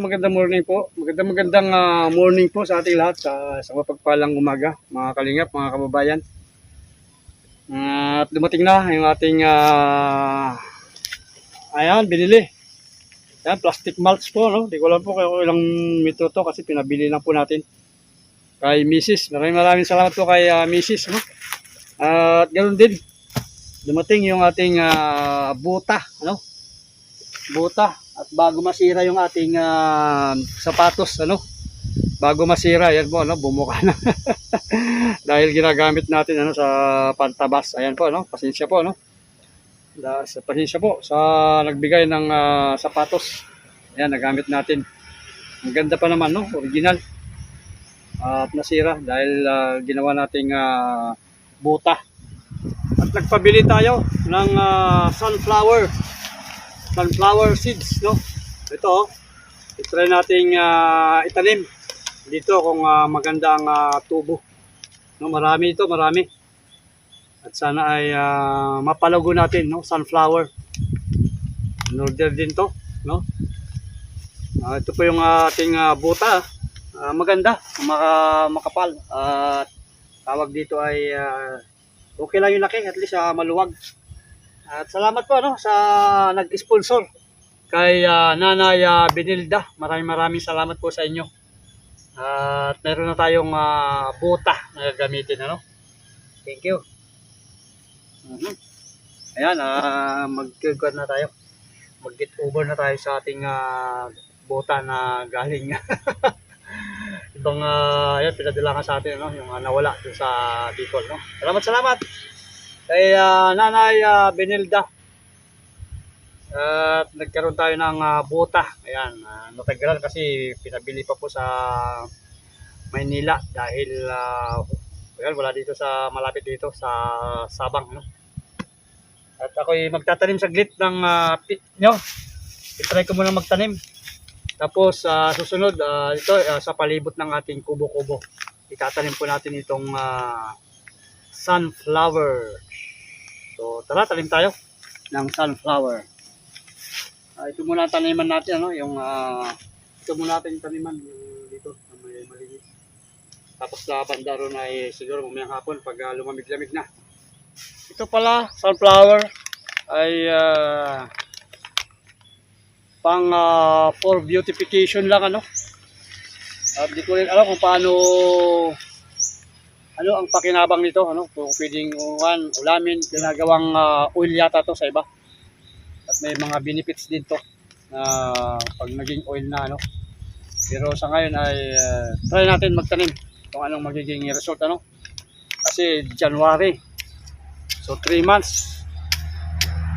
magandang morning po. Magandang magandang ah, morning po sa ating lahat sa, sa mapagpalang umaga, mga kalingap, mga kababayan. Ah, at dumating na yung ating ah, ayan, binili. Ayan, plastic mulch po, no? Di ko alam po kung ilang metro to kasi pinabili lang po natin. Kay Mrs. Maraming maraming salamat po kay ah, Mrs. No? At ganoon din, dumating yung ating ah, buta, ano? Buta. At bago masira yung ating ah, sapatos, ano? Bago masira, yan po, ano? Bumuka na. Dahil ginagamit natin ano sa pantabas. Ayan po, ano? Pasensya po, ano? Da, sa pasensya po sa nagbigay ng ah, sapatos. Ayan, nagamit natin. Ang ganda pa naman, no? Original. at nasira dahil ah, ginawa nating ah, buta. At nagpabili tayo ng ah, sunflower sunflower seeds, no? Ito, oh. I-try nating ah, itanim dito kung ah, maganda ang ah, tubo. No, marami ito, marami. At sana ay ah, mapalago natin, no? Sunflower. In order din to, no? Ah, ito po yung ating ah, buta. Ah, maganda, maka, makapal. At tawag dito ay ah, okay lang yung laki, at least ah, maluwag. At salamat po ano sa nag-sponsor kay ah, Nanay ah, Benilda. Maraming maraming salamat po sa inyo. At meron na tayong ah, buta na gagamitin ano. Thank you. Mhm. Ayan, ah mag-good na tayo. Mag-get over na tayo sa ating ah, buta na galing. Itong uh, ayan, pinadala ka sa atin ano, yung ah, nawala sa Bicol no. Salamat, salamat kay ah, Nanay ah, Benilda. At nagkaroon tayo ng ah, buta. Ayan, uh, natagalan kasi pinabili pa po sa Maynila dahil uh, wala dito sa malapit dito sa Sabang. No? At ako'y magtatanim saglit ng uh, pit nyo. I-try ko muna magtanim. Tapos sa susunod, ah, ito ah, sa palibot ng ating kubo-kubo. Itatanim po natin itong ah, sunflower. So tara, tanim tayo ng sunflower. Ah, ito muna taniman natin, ano, yung ah, ito muna natin taniman yung dito na may malinis. Tapos sa banda ron ay siguro mamayang hapon pag ah, lumamig-lamig na. Ito pala, sunflower ay ah, pang ah, for beautification lang ano. At di ko rin alam kung paano ano ang pakinabang nito ano kung pwedeng uwan, ulamin ginagawang ah, oil yata to sa iba. At may mga benefits din to na pag naging oil na ano. Pero sa ngayon ay ah, try natin magtanim kung anong magiging result ano. Kasi January so 3 months.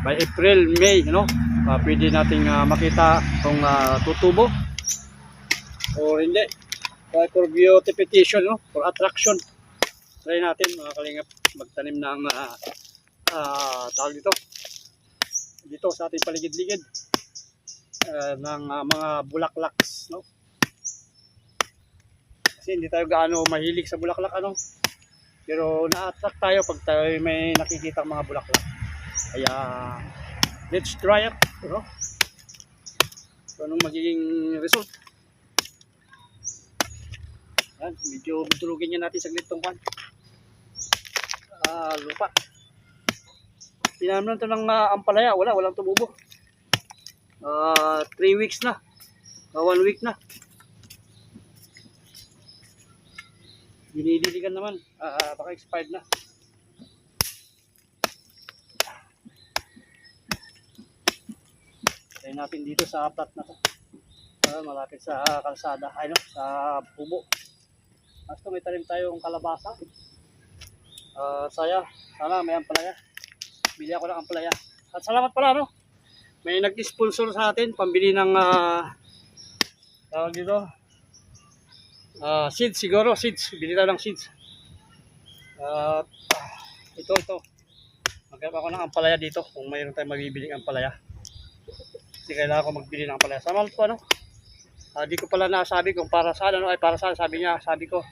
By April, May no uh, pwede nating ah, makita kung ah, tutubo o hindi. Try for beautification no for attraction try natin mga kalingap. Magtanim ng uh, uh, tawag dito. Dito sa ating paligid-ligid. Uh, ng ah, mga bulaklaks no? Kasi hindi tayo gaano mahilig sa bulaklak ano? Pero na-attract tayo pag tayo may nakikita mga bulaklak. Kaya let's try it no? So anong magiging result? Yan medyo durugin niya natin saglit tong pan ah lupa Tinanong to ng ah, ampalaya, wala, walang tumubo. Ah, 3 weeks na. 1 week na. Dinidiligan naman. Ah, ah, baka expired na. Tayo natin dito sa plat na to. Ah, malapit sa ah, kalsada, ay no, sa pubo. Basta may talim tayong kalabasa. Ah, saya, sana may ampalaya bili ako ng ampalaya. At salamat pala, no? May nag-sponsor sa atin, pambili ng, ah, tawag dito, ah, seeds siguro, seeds. Bili tayo ng seeds. At, ah, ito, ito. Magkakaroon ako ng ampalaya dito, kung mayroon tayong mabibiling ampalaya. Kasi kailangan ko magbili ng ampalaya. Salamat po, ano? Ah, di ko pala nasabi kung para saan, ano, ay para saan, sabi niya, sabi ko.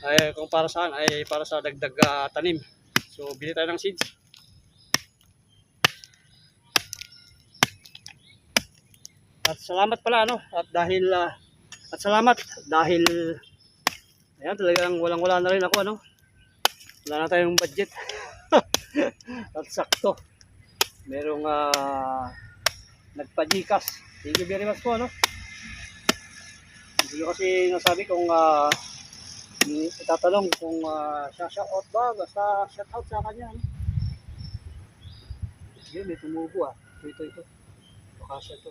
Ay, kung para saan, ay para sa dagdag ah, tanim. So, bili tayo ng seeds. At salamat pala ano at dahil ah, at salamat dahil ayan talagang walang wala na rin ako ano. Wala na tayong budget. at sakto. Merong uh, nagpa-Gcash. Thank you very much po ano. Hindi ko kasi nasabi kung ah, itatanong kung uh, shout out ba basta shout out sa kanya ano. Yun, may tumubo ah. Ito, ito. Baka siya to.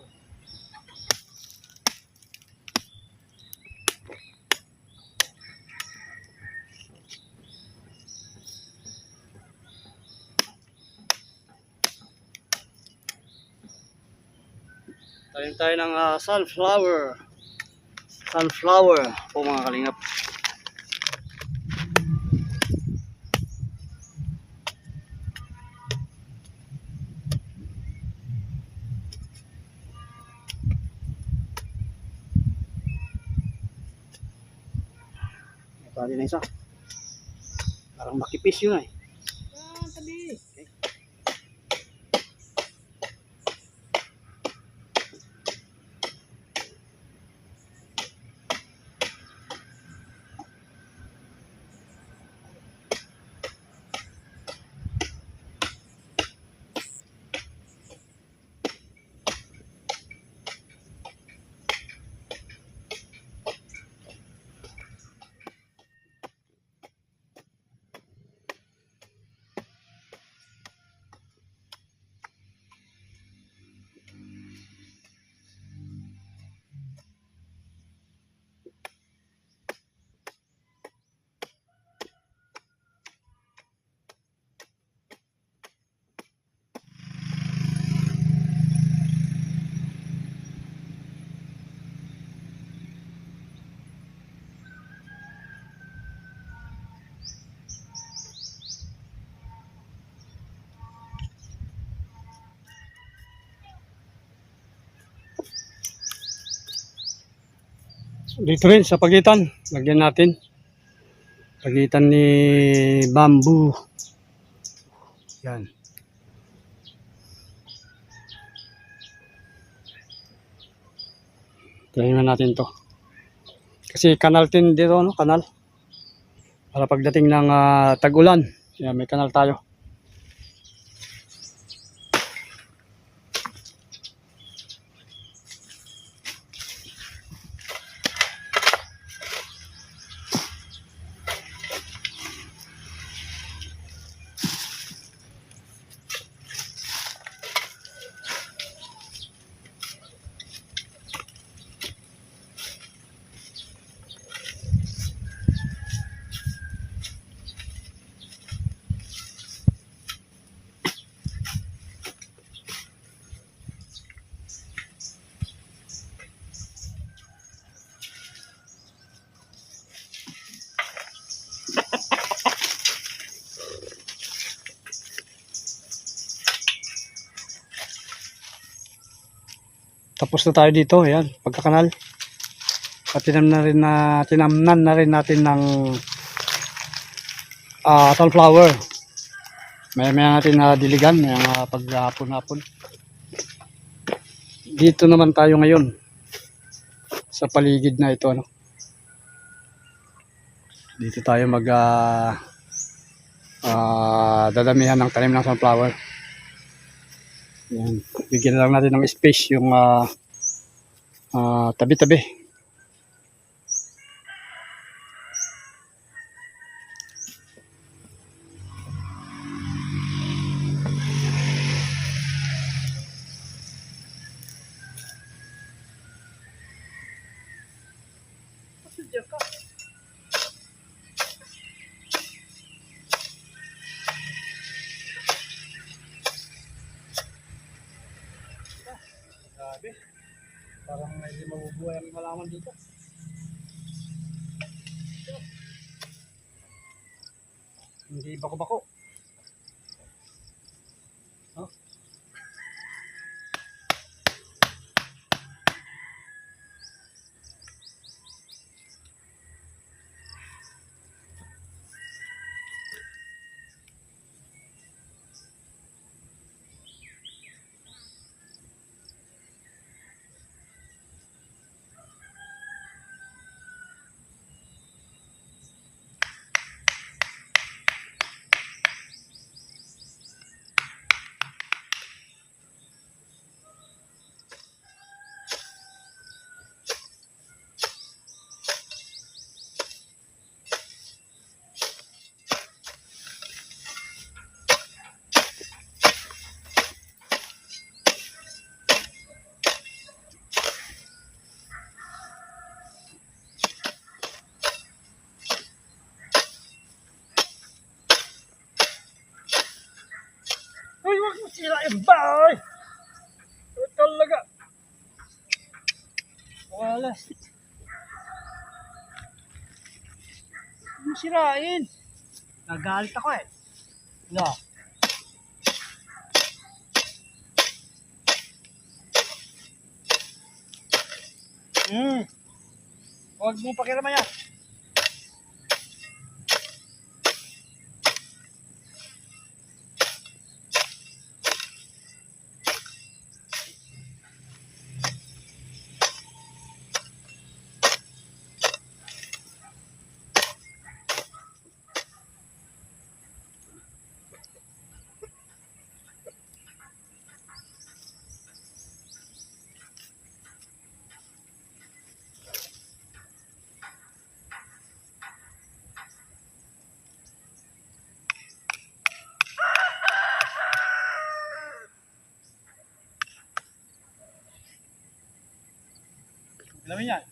Tayo tayo ng ah, sunflower. Sunflower po mga kalingap. Tali na isa. Parang makipis yun eh. Dito rin sa pagitan, lagyan natin. Pagitan ni bamboo. Yan. Tingnan natin to. Kasi kanal din dito, no? Kanal. Para pagdating ng ah, tag-ulan, may kanal tayo. Tapos na tayo dito, ayan, pagkakanal. At tinam na rin na, tinamnan na rin natin ng ah sunflower. May may natin na diligan, may mga paghapon-hapon. Dito naman tayo ngayon sa paligid na ito ano. Dito tayo mag ah, ah, dadamihan ng tanim ng sunflower. Yan. Bigyan lang natin ng space yung ah, ah, tabi-tabi. Grabe. Dito. Hindi bako-bako. Huh? Bye! Ito talaga. Wala. Huwag mo sirain. Nagalit ako eh. No. Hmm. Huwag mo pakiraman yan. Alam mo yan?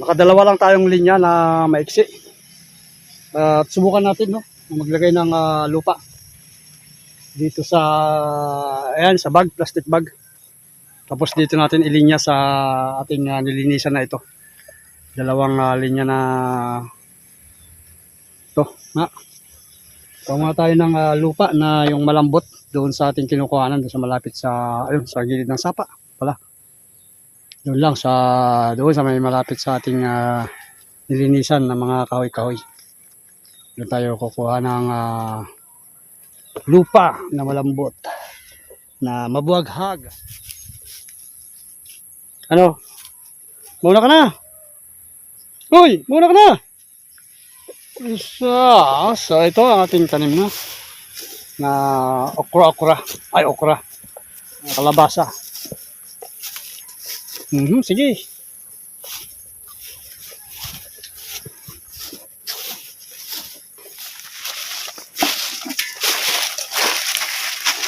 Nakadalawa lang tayong linya na maiksi. At subukan natin no, maglagay ng ah, lupa dito sa ayan sa bag, plastic bag. Tapos dito natin ilinya sa ating ah, nilinisan na ito. Dalawang ah, linya na to, na. Kuha tayo ng ah, lupa na yung malambot doon sa ating kinukuhanan doon sa malapit sa ayun sa gilid ng sapa pala. Doon lang sa doon sa may malapit sa ating ah, nilinisan ng mga kahoy-kahoy. Doon tayo kukuha ng ah, lupa na malambot na mabuhaghag. Ano? Muna ka na. Uy, muna ka na. Isa, so ito ang ating tanim na na okra-okra. Ay, okra. Kalabasa. Mhm, sige.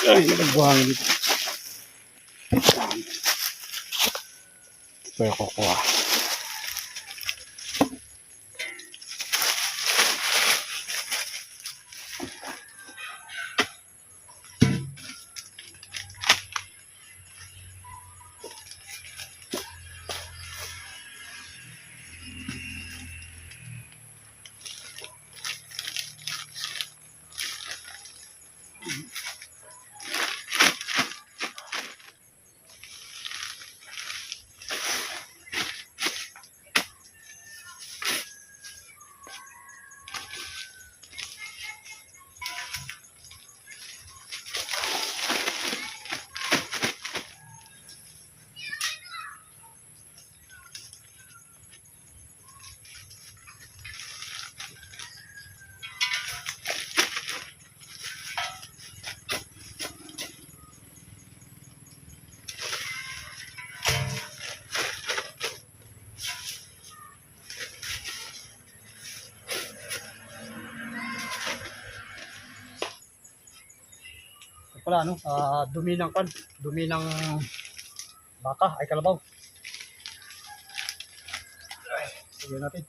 Ay, nagbuhangin dito. Ito yung kukuha. Pala ano, ah, dumi ng kan, dumi ng baka ay kalabaw. Sige natin.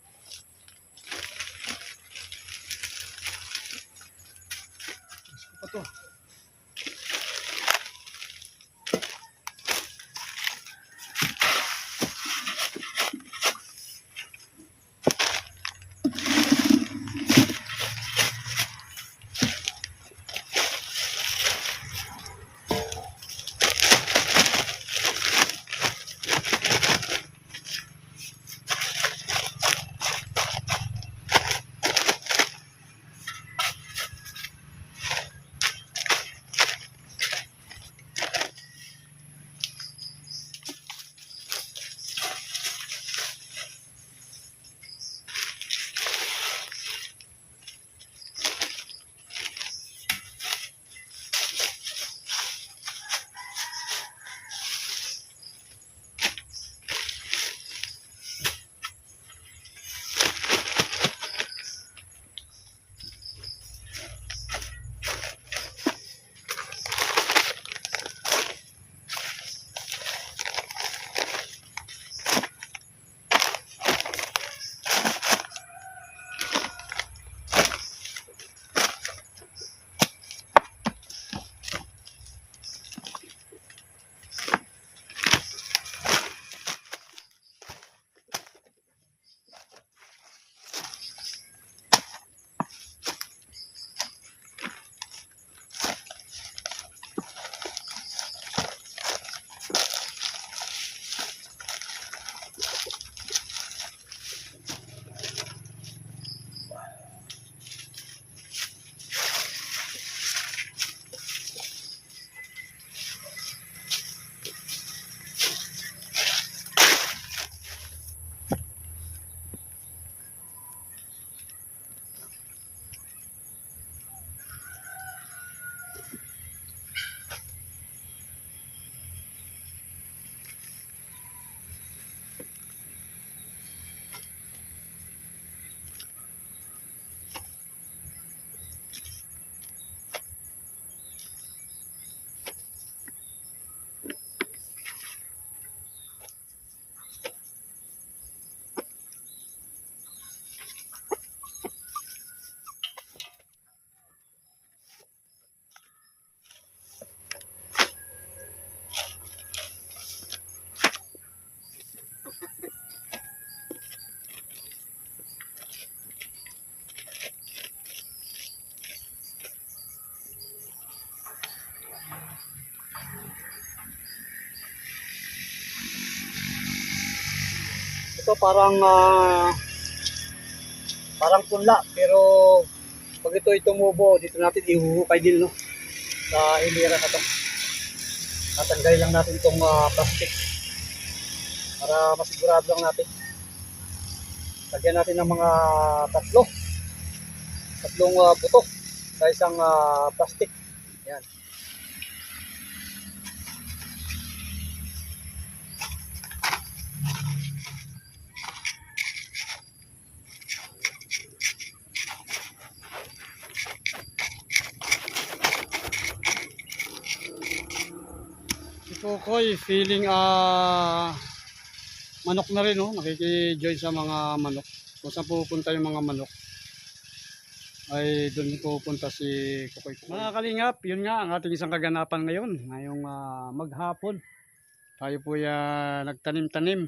To parang ah, parang punla pero pag ito ay tumubo dito natin ihuhukay din no sa hilira na to. Tatanggalin lang natin itong ah, plastic. Para masigurado lang natin. Lagyan natin ng mga tatlo. Tatlong ah, buto sa isang ah, plastic. Yan Kokoy, feeling ah manok na rin, no? Nakiki-join sa mga manok. Kung saan pupunta yung mga manok, ay doon pupunta si Kokoy. Mga kalingap, yun nga ang ating isang kaganapan ngayon. Ngayong ah, maghapon. Tayo po ya nagtanim-tanim.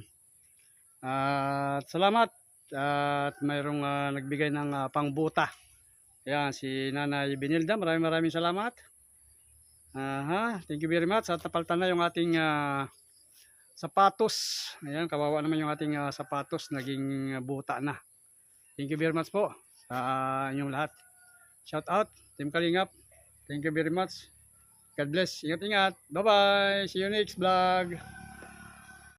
At salamat. At mayroong ah, nagbigay ng ah, pangbuta. Yan, si Nanay Binilda. Maraming maraming salamat. Aha, thank you very much. At napaltan na yung ating ah, sapatos. Ayan, kawawa naman yung ating ah, sapatos. Naging ah, buta na. Thank you very much po sa ah, inyong lahat. Shout out, Team Kalingap. Thank you very much. God bless. Ingat-ingat. Bye-bye. See you next vlog.